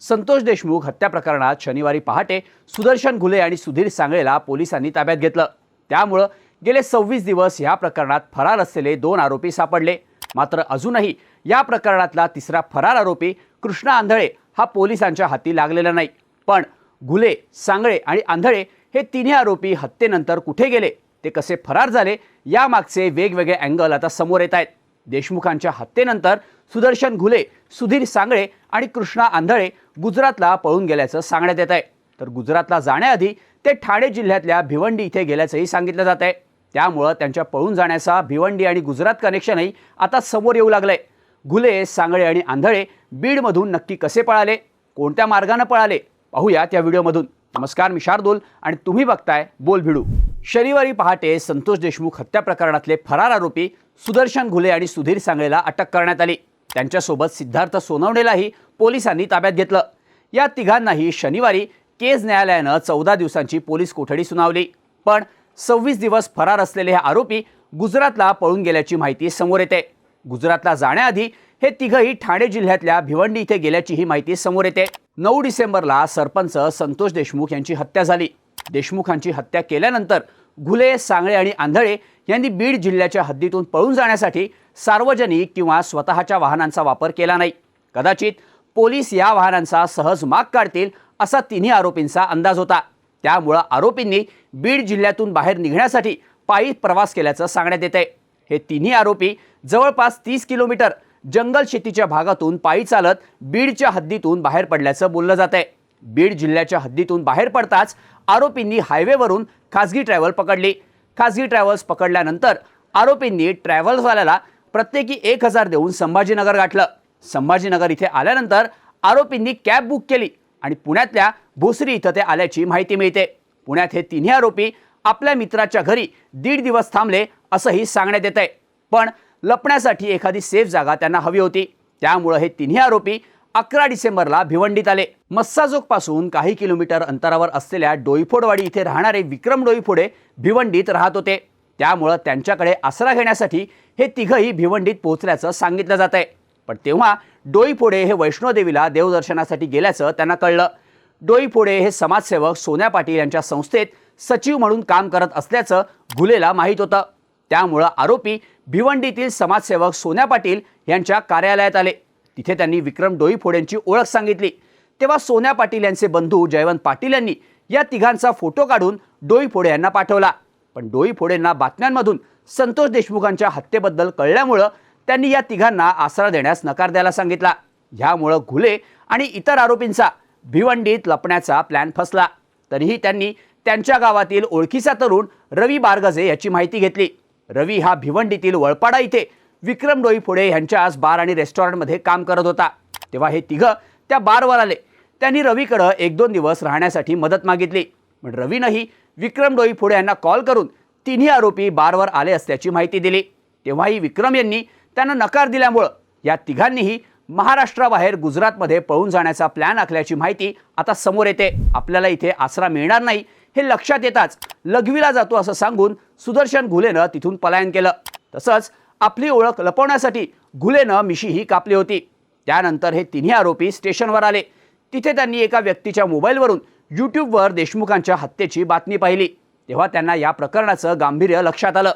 संतोष देशमुख हत्या प्रकरणात शनिवारी पहाटे सुदर्शन घुले आणि सुधीर सांगळेला पोलिसांनी ताब्यात घेतलं. त्यामुळं गेले सव्वीस दिवस या प्रकरणात फरार असलेले दोन आरोपी सापडले. मात्र अजूनही या प्रकरणातला तिसरा फरार आरोपी कृष्णा आंधळे हा पोलिसांच्या हाती लागलेला नाही. पण घुले सांगळे आणि आंधळे हे तिन्ही आरोपी हत्येनंतर कुठे गेले? ते कसे फरार झाले? यामागचे वेगवेगळे अँगल आता समोर येत आहेत. देशमुखांच्या हत्येनंतर सुदर्शन घुले सुधीर सांगळे आणि कृष्णा आंधळे गुजरातला पळून गेल्याचं सांगण्यात येत आहे तर गुजरातला जाण्याआधी ते ठाणे जिल्ह्यातल्या भिवंडी इथे गेल्याचंही सांगितलं जात आहे त्यामुळं त्यांच्या पळून जाण्याचा भिवंडी आणि गुजरात कनेक्शनही आता समोर येऊ लागलंय. घुले सांगळे आणि आंधळे बीडमधून नक्की कसे पळाले? कोणत्या मार्गानं पळाले? पाहूया त्या व्हिडिओमधून. नमस्कार मी शार्दूल आणि तुम्ही बघताय बोल भिडू शनिवारी पहाटे संतोष देशमुख हत्या प्रकरणातले फरार आरोपी सुदर्शन घुले आणि सुधीर सांगळेला अटक करण्यात आली. त्यांच्यासोबत सिद्धार्थ सोनवणेलाही पोलिसांनी ताब्यात घेतलं. या तिघांनाही शनिवारी केज न्यायालयानं चौदा दिवसांची पोलीस कोठडी सुनावली. पण सव्वीस दिवस फरार असलेले हे आरोपी गुजरातला पळून गेल्याची माहिती समोर येते. गुजरातला जाण्याआधी हे तिघही ठाणे जिल्ह्यातल्या भिवंडी इथे गेल्याची ही माहिती समोर येते. नऊ डिसेंबरला सरपंच संतोष देशमुख यांची हत्या झाली. देशमुखांची हत्या केल्यानंतर घुले सांगळे आणि आंधळे यांनी बीड जिल्ह्याच्या हद्दीतून पळून जाण्यासाठी सार्वजनिक किंवा स्वतःच्या वाहनांचा वापर केला नाही. कदाचित पोलीस या वाहनांचा सहज माग काढतील असा तिन्ही आरोपींचा अंदाज होता. त्यामुळं आरोपींनी बीड जिल्ह्यातून बाहेर निघण्यासाठी पायी प्रवास केल्याचं सांगण्यात येत आहे हे तिन्ही आरोपी जवळपास तीस किलोमीटर जंगल शेतीच्या भागातून पायी चालत बीडच्या हद्दीतून बाहेर पडल्याचं बोललं जात आहे बीड जिल्ह्याच्या हद्दीतून बाहेर पडताच आरोपींनी हायवेवरून खासगी ट्रॅव्हल पकडली. खासगी ट्रॅव्हल्स पकडल्यानंतर आरोपींनी ट्रॅव्हल्सवाल्याला प्रत्येकी एक हजार देऊन संभाजीनगर गाठलं. संभाजीनगर इथे आल्यानंतर आरोपींनी कॅब बुक केली आणि पुण्यातल्या भोसरी इथं ते आल्याची माहिती मिळते. पुण्यात हे तिन्ही आरोपी आपल्या मित्राच्या घरी दीड दिवस थांबले असंही सांगण्यात येत आहे पण लपण्यासाठी एखादी सेफ जागा त्यांना हवी होती. त्यामुळं हे तिन्ही आरोपी अकरा डिसेंबरला भिवंडीत आले. मस्साजोगपासून काही किलोमीटर अंतरावर असलेल्या डोईफोडवाडी इथे राहणारे विक्रम डोईफोडे भिवंडीत राहत होते. त्यामुळं त्यांच्याकडे आसरा घेण्यासाठी हे तिघंही भिवंडीत पोहोचल्याचं सांगितलं जात आहे पण तेव्हा डोईफोडे हे वैष्णोदेवीला देवदर्शनासाठी गेल्याचं त्यांना कळलं. डोईफोडे हे समाजसेवक सोन्या पाटील यांच्या संस्थेत सचिव म्हणून काम करत असल्याचं घुलेला माहीत होतं. त्यामुळं आरोपी भिवंडीतील समाजसेवक सोन्या पाटील यांच्या कार्यालयात आले. तिथे त्यांनी विक्रम डोईफोडेंची ओळख सांगितली. तेव्हा सोन्या पाटील यांचे बंधू जयवंत पाटील यांनी या तिघांचा फोटो काढून डोईफोडे यांना पाठवला. पण डोईफोडेंना बातम्यांमधून संतोष देशमुखांच्या हत्येबद्दल कळल्यामुळं त्यांनी या तिघांना आसरा देण्यास नकार द्यायला सांगितला. ह्यामुळं घुले आणि इतर आरोपींचा भिवंडीत लपण्याचा प्लॅन फसला. तरीही त्यांनी त्यांच्या गावातील ओळखीचा तरुण रवी बारगजे याची माहिती घेतली. रवी हा भिवंडीतील वळपाडा इथे विक्रम डोई फुडे यांच्या आज बार आणि रेस्टॉरंटमध्ये काम करत होता. तेव्हा हे तिघं त्या बारवर आले. त्यांनी रवीकडं एक दोन दिवस राहण्यासाठी मदत मागितली. पण रवीनंही विक्रम डोई फुडे यांना कॉल करून तिन्ही आरोपी बारवर आले असल्याची माहिती दिली. तेव्हाही विक्रम यांनी त्यांना नकार दिल्यामुळं या तिघांनीही महाराष्ट्राबाहेर गुजरातमध्ये पळून जाण्याचा प्लॅन आखल्याची माहिती आता समोर येते. आपल्याला इथे आसरा मिळणार नाही हे लक्षात येताच लघवीला जातो असं सांगून सुदर्शन घुलेनं तिथून पलायन केलं. तसंच आपली ओळख लपवण्यासाठी घुलेनं मिशीही कापली होती. त्यानंतर हे तिन्ही आरोपी स्टेशनवर आले. तिथे त्यांनी एका व्यक्तीच्या मोबाईलवरून यूट्यूबवर देशमुखांच्या हत्येची बातमी पाहिली. तेव्हा त्यांना या प्रकरणाचं गांभीर्य लक्षात आलं.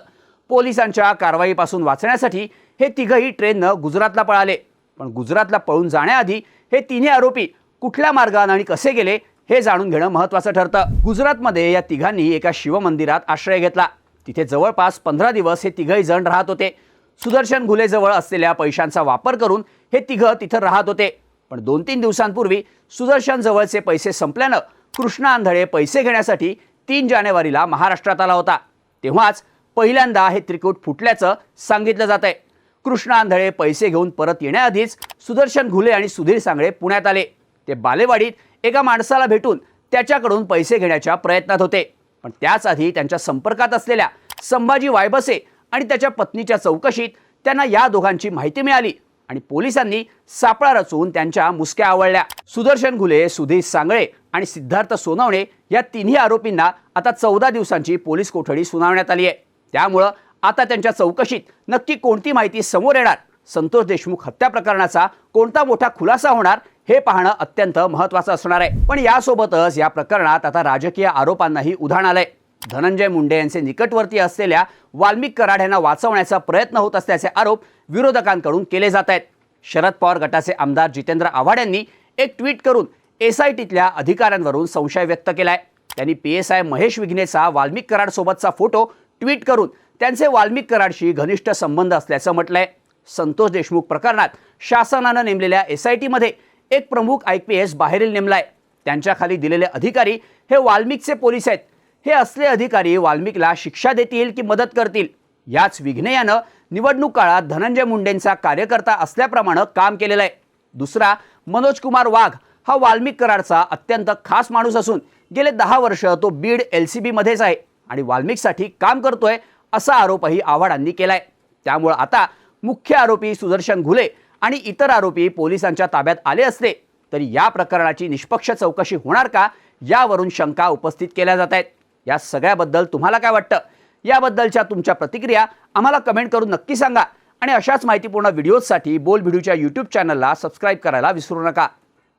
पोलिसांच्या कारवाईपासून वाचण्यासाठी हे तिघही ट्रेननं गुजरातला पळाले. पण गुजरातला पळून जाण्याआधी हे तिन्ही आरोपी कुठल्या मार्गानं आणि कसे गेले हे जाणून घेणं महत्त्वाचं ठरतं. गुजरातमध्ये या तिघांनी एका शिवमंदिरात आश्रय घेतला. तिथे जवळपास पंधरा दिवस हे तिघही जण राहत होते. सुदर्शन घुलेजवळ असलेल्या पैशांचा वापर करून हे तिघं तिथं राहत होते. पण दोन तीन दिवसांपूर्वी सुदर्शन जवळचे पैसे संपल्यानं कृष्णा आंधळे पैसे घेण्यासाठी तीन जानेवारीला महाराष्ट्रात आला होता. तेव्हाच पहिल्यांदा हे त्रिकूट फुटल्याचं सांगितलं जात आहे कृष्णा आंधळे पैसे घेऊन परत येण्याआधीच सुदर्शन घुले आणि सुधीर सांगळे पुण्यात आले. ते बालेवाडीत एका माणसाला भेटून त्याच्याकडून पैसे घेण्याच्या प्रयत्नात होते. पण त्याच आधी त्यांच्या संपर्कात असलेल्या संभाजी वायबसे आणि त्याच्या पत्नीच्या चौकशीत त्यांना या दोघांची माहिती मिळाली आणि पोलिसांनी सापळा रचून त्यांच्या मुसक्या आवळल्या. सुदर्शन घुले सुधीर सांगळे आणि सिद्धार्थ सोनवणे या तिन्ही आरोपींना आता चौदा दिवसांची पोलीस कोठडी सुनावण्यात आली आहे. त्यामुळं आता त्यांच्या चौकशीत नक्की कोणती माहिती समोर येणार? संतोष देशमुख हत्या प्रकरणाचा कोणता मोठा खुलासा होणार हे पाहणं अत्यंत महत्त्वाचं असणार आहे. पण यासोबतच या प्रकरणात आता राजकीय आरोपांनाही उधाण आलंय. धनंजय मुंडे यांचे निकटवर्ती असलेल्या वाल्मिक कराड यांना वाचवण्याचा प्रयत्न होत असल्याचे आरोप विरोधकांकडून केले जात आहेत. शरद पवार गटाचे आमदार जितेंद्र आव्हाड यांनी एक ट्विट करून एस आय टीतल्या अधिकाऱ्यांवरून संशय व्यक्त केला आहे त्यांनी पी एस आय महेश विघ्नेचा वाल्मिक कराडसोबतचा फोटो ट्विट करून त्यांचे वाल्मिक कराडशी घनिष्ठ संबंध असल्याचं म्हटलंय. संतोष देशमुख प्रकरणात शासनानं नेमलेल्या एस आय टीमध्ये एक प्रमुख आय पी एस बाहेरील नेमलाय. त्यांच्याखाली दिलेले अधिकारी हे वाल्मिकचे पोलीस आहेत. हे असले अधिकारी वाल्मिकला शिक्षा देतील की मदत करतील? याच विघ्नेयानं निवडणूक काळात धनंजय मुंडेंचा कार्यकर्ता असल्याप्रमाणे काम केलेलं आहे. दुसरा मनोज कुमार वाघ हा वाल्मिक कराडचा अत्यंत खास माणूस असून गेले दहा वर्ष तो बीड एल सी बीमध्येच आहे आणि वाल्मिकसाठी काम करतोय असा आरोपही आव्हाडांनी केलाय. त्यामुळं आता मुख्य आरोपी सुदर्शन घुले आणि इतर आरोपी पोलिसांच्या ताब्यात आले असले तरी या प्रकरणाची निष्पक्ष चौकशी होणार का यावरून शंका उपस्थित केल्या जात आहेत. या सगळ्याबद्दल तुम्हाला काय वाटतं? याबद्दलच्या तुमच्या प्रतिक्रिया आम्हाला कमेंट करून नक्की सांगा. आणि अशाच माहितीपूर्ण व्हिडिओजसाठी बोल व्हिडिओच्या यूट्यूब चॅनलला सबस्क्राईब करायला विसरू नका.